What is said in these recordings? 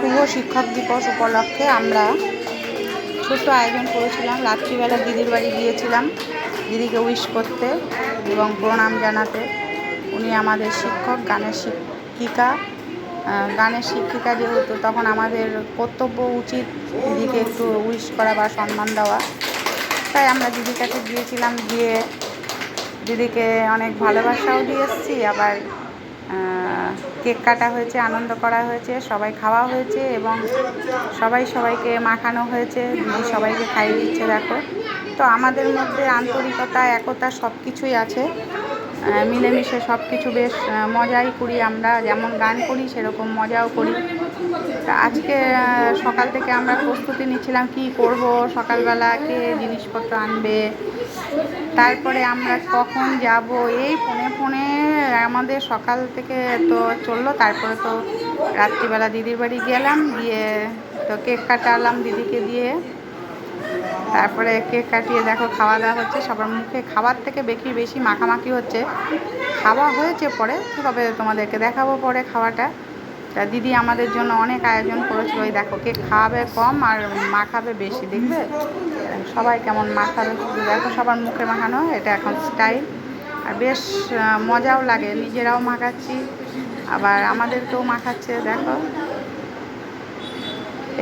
শুভ শিক্ষক দিবস উপলক্ষে আমরা ছোট্ট আয়োজন করেছিলাম। রাত্রিবেলা দিদির বাড়ি গিয়েছিলাম দিদিকে উইশ করতে এবং প্রণাম জানাতে। উনি আমাদের শিক্ষক, গানের শিক্ষিকা। গানের শিক্ষিকা যেহেতু, তখন আমাদের কর্তব্য উচিত দিদিকে একটু উইশ করা বা সম্মান দেওয়া। তাই আমরা দিদির কাছে গিয়েছিলাম, গিয়ে দিদিকে অনেক ভালোবাসাও দিয়ে এসেছি। আবার কেক কাটা হয়েছে, আনন্দ করা হয়েছে, সবাই খাওয়া হয়েছে এবং সবাই সবাইকে মাখানো হয়েছে দিদি সবাইকে খাইয়ে দিচ্ছে, দেখো। তো আমাদের মধ্যে আন্তরিকতা, একতা সব কিছুই আছে। মিলেমিশে সব কিছু বেশ মজাই করি আমরা, যেমন গান করি, সেরকম মজাও করি। তা আজকে সকাল থেকে আমরা প্রস্তুতি নিচ্ছিলাম, কি করব, সকালবেলা কে জিনিসপত্র আনবে, তারপরে আমরা কখন যাব, এই ফোনে ফোনে আমাদের সকাল থেকে তো চলল, তারপরে তো রাত্রিবেলা দিদির বাড়ি গেলাম, গিয়ে তো কেক কাটালাম দিদিকে দিয়ে। তারপরে কেক কাটিয়ে দেখো খাওয়া দাওয়া হচ্ছে, সবার মুখে খাবার থেকে বেশি বেশি মাখামাখি হচ্ছে। খাওয়া হয়েছে পরে, তবে তোমাদেরকে দেখাবো পরে খাওয়াটা। তা দিদি আমাদের জন্য অনেক আয়োজন করেছিল, ওই দেখো কেক খাওয়াবে কম আর মাখাবে বেশি, দেখবে? সবাই কেমন মাখাবে দেখো সবার মুখে মাখানো, এটা এখন স্টাইল আর বেশ মজাও লাগে। নিজেরাও মাখাচ্ছি। আবার আমাদেরকেও মাখাচ্ছে, দেখো।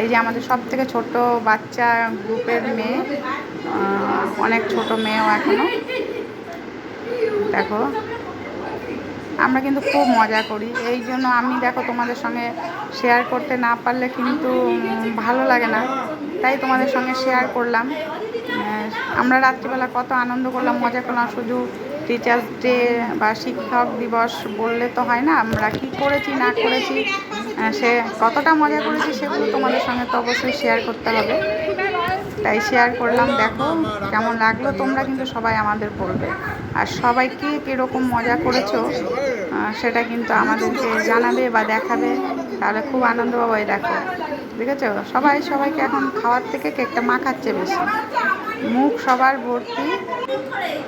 এই যে আমাদের সব থেকে ছোট বাচ্চা গ্রুপের মেয়ে অনেক ছোট মেয়েও এখনও। দেখো, আমরা কিন্তু খুব মজা করি। এই জন্য আমি, দেখো, তোমাদের সঙ্গে শেয়ার করতে না পারলে কিন্তু ভালো লাগে না। তাই তোমাদের সঙ্গে শেয়ার করলাম। আমরা রাত্রিবেলা কত আনন্দ করলাম, মজা করলাম, শুধু টিচার্স ডে বা শিক্ষক দিবস বললে তো হয় না, আমরা কি করেছি, না করেছি সে কতটা মজা করেছি সেগুলো তোমাদের সঙ্গে তো অবশ্যই শেয়ার করতে হবে। তাই শেয়ার করলাম, দেখো কেমন লাগল, তোমরা কিন্তু সবাই আমাদের বলবে। আর সবাই কে কীরকম মজা করেছ সেটা কিন্তু আমাদেরকে জানাবে বা দেখাবে। তাহলে খুব আনন্দ পাবো এই দেখো। দেখেছ? সবাই, সবাইকে এখন খাওয়ার থেকে কেকটা মাখাচ্ছে বেশি। মুখ সবার ভর্তি।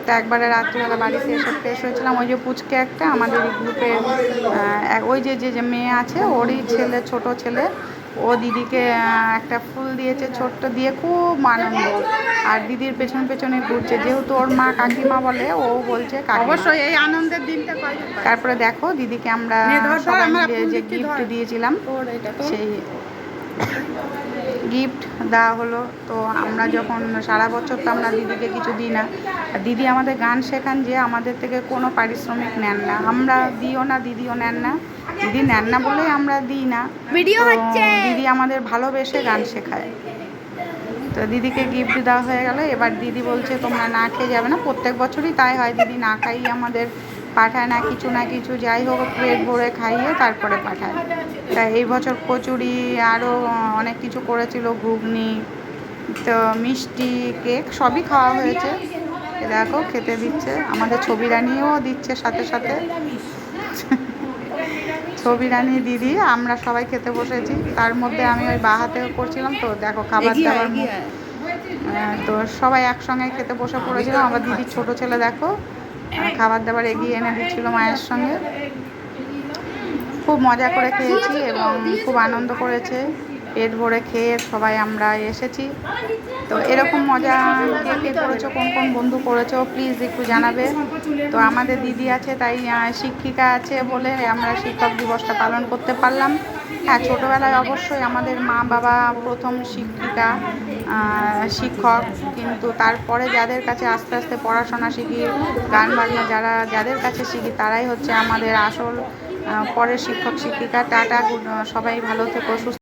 তো একবারে রাত্রিবেলা বাড়িতে এসে ফ্রেশ হয়েছিলাম। ওই যে পুচকে একটা আমাদের গ্রুপের ওই যে যে মেয়ে আছে, ওরই ছেলে, ছোট ছেলে ও দিদিকে একটা ফুল দিয়েছে ছোট্ট দিয়ে খুব আনন্দ। আর দিদির পেছন পেছনে ঘুরছে। যেহেতু ওর মা কাকিমা বলে ও বলছে অবশ্যই এই আনন্দের দিনটা তারপরে দেখো দিদিকে আমরা যে গিফট দিয়েছিলাম সেই গিফট দেওয়া হলো। তো আমরা যখন সারা বছর তো আমরা দিদিকে কিছু দিই না আর দিদি আমাদের গান শেখান যে আমাদের থেকে কোনো পারিশ্রমিক নেন না। আমরা দিও না দিদিও নেন না। দিদি নেন না বলেই আমরা দিই না। ভিডিও হচ্ছে। দিদি আমাদের ভালোবেসে গান শেখায়। তো দিদিকে গিফট দেওয়া হয়ে গেল। এবার দিদি বলছে তোমরা না খেয়ে যাবে না। প্রত্যেক বছরই তাই হয়। দিদি না খাইয়ে আমাদের পাঠায় না কিছু না কিছু যাই হোক পেট ভরে খাইয়ে তারপরে পাঠায়। তা এই বছর কচুরি আরও অনেক কিছু করেছিল ঘুগনি তো মিষ্টি কেক সবই খাওয়া হয়েছে। দেখো খেতে দিচ্ছে। আমাদের ছবি রানিও দিচ্ছে সাথে সাথে। ছবি রানি দিদি আমরা সবাই খেতে বসেছি। তার মধ্যে আমি ওই বাহাতেও করছিলাম তো দেখো খাবার দাবার এগিয়ে তো সবাই একসঙ্গে খেতে বসে পড়েছিলাম আমার দিদির ছোট ছেলে দেখো খাবার দাবার এগিয়ে এনে দিচ্ছিল মায়ের সঙ্গে। খুব মজা করে খেয়েছি এবং খুব আনন্দ করেছে। পেট ভরে খেয়ে সবাই আমরা এসেছি। তো এরকম মজা কে কে করেছ, কোন কোন বন্ধু করেছ প্লিজ একটু জানাবে। তো আমাদের দিদি আছে, তাই শিক্ষিকা আছে বলে আমরা শিক্ষক দিবসটা পালন করতে পারলাম। হ্যাঁ ছোটোবেলায় অবশ্যই আমাদের মা, বাবা প্রথম শিক্ষিকা শিক্ষক, কিন্তু তারপরে যাদের কাছে আস্তে আস্তে পড়াশোনা শিখি, গান বাজনা যারা, যাদের কাছে শিখি, তারাই হচ্ছে আমাদের আসল পরে পরের শিক্ষক, শিক্ষিকা। টাটা সবাই ভালো থেকো, সুস্থ